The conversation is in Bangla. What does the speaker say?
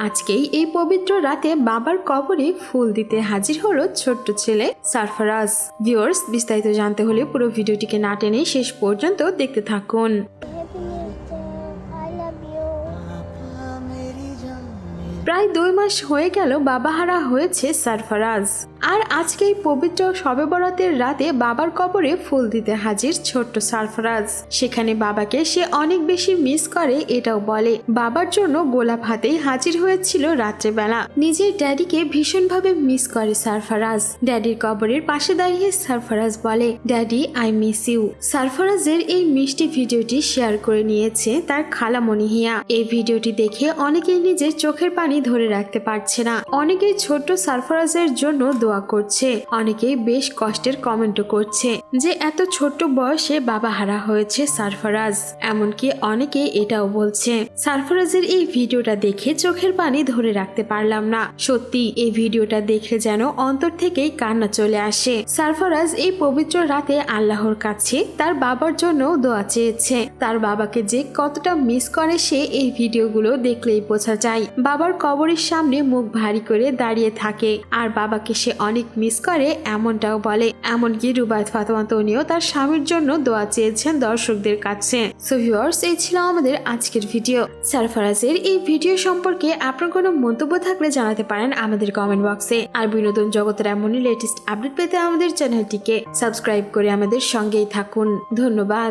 আজকেই এই পবিত্র রাতে বাবার কবরে ফুল দিতে হাজির হলো ছোট্ট ছেলে সারফারাজ ভিওর্স বিস্তারিত জানতে হলে পুরো ভিডিওটিকে না টেনে শেষ পর্যন্ত দেখতে থাকুন. প্রায় দুই মাস হয়ে গেল বাবাহারা হয়েছে সারফারাজ আর আজকে এই পবিত্র শবে বরাতের রাতে বাবার কবরে ফুল দিতে হাজির ছোট্ট সারফারাজ। সেখানে বাবাকে সে অনেক বেশি মিস করে, এটাও বলে। বাবার জন্য গোলাপ হাতেই হাজির হয়েছিল রাত্রেবেলা। নিজের ড্যাডিকে ভীষণভাবে মিস করে সারফারাজ। ড্যাডির কবরের পাশে দাঁড়িয়ে সারফারাজ বলে, ড্যাডি আই মিস ইউ সারফারাজের এই মিষ্টি ভিডিওটি শেয়ার করে নিয়েছে তার খালা মনিহিয়া এই ভিডিওটি দেখে অনেকেই নিজের চোখের পানি ধরে রাখতে পারছে না। অনেকেই ছোট্ট সারফারাজের জন্য দোয়া করছে। অনেকেই বেশ কষ্টের কমেন্টও করছে যে, এত ছোট্ট বয়সে বাবা হারা হয়েছে সারফারাজ। এমনকি অনেকে এটাও বলছে, সারফরাজের এই ভিডিওটা দেখে চোখের পানি ধরে রাখতে পারলাম না। সত্যি এই ভিডিওটা দেখে যেন অন্তর থেকেই কান্না চলে আসে। সারফরাজ এই পবিত্র রাতে আল্লাহর কাছে তার বাবার জন্য দোয়া চেয়েছে। তার বাবাকে যে কতটা মিস করে সে এই ভিডিওগুলো দেখলেই বোঝা যায়। বাবার কবরের সামনে মুখ ভারী করে দাঁড়িয়ে থাকে। আর বাবাকে সে অনেক মিস করে এমনটাও বলে। এমনকি রুবায়ত ফাতেমা তনিও তার স্বামীর জন্য দোয়া চেয়েছেন দর্শকদের কাছে। সো ভিউয়ার্স এই ছিল আমাদের আজকের ভিডিও। সারফারাজের এই ভিডিও সম্পর্কে আপনার কোনো মন্তব্য থাকলে জানাতে পারেন আমাদের কমেন্ট বক্সে আর বিনোদন জগতের এমনই লেটেস্ট আপডেট পেতে আমাদের চ্যানেলটিকে সাবস্ক্রাইব করে আমাদের সঙ্গেই থাকুন। ধন্যবাদ।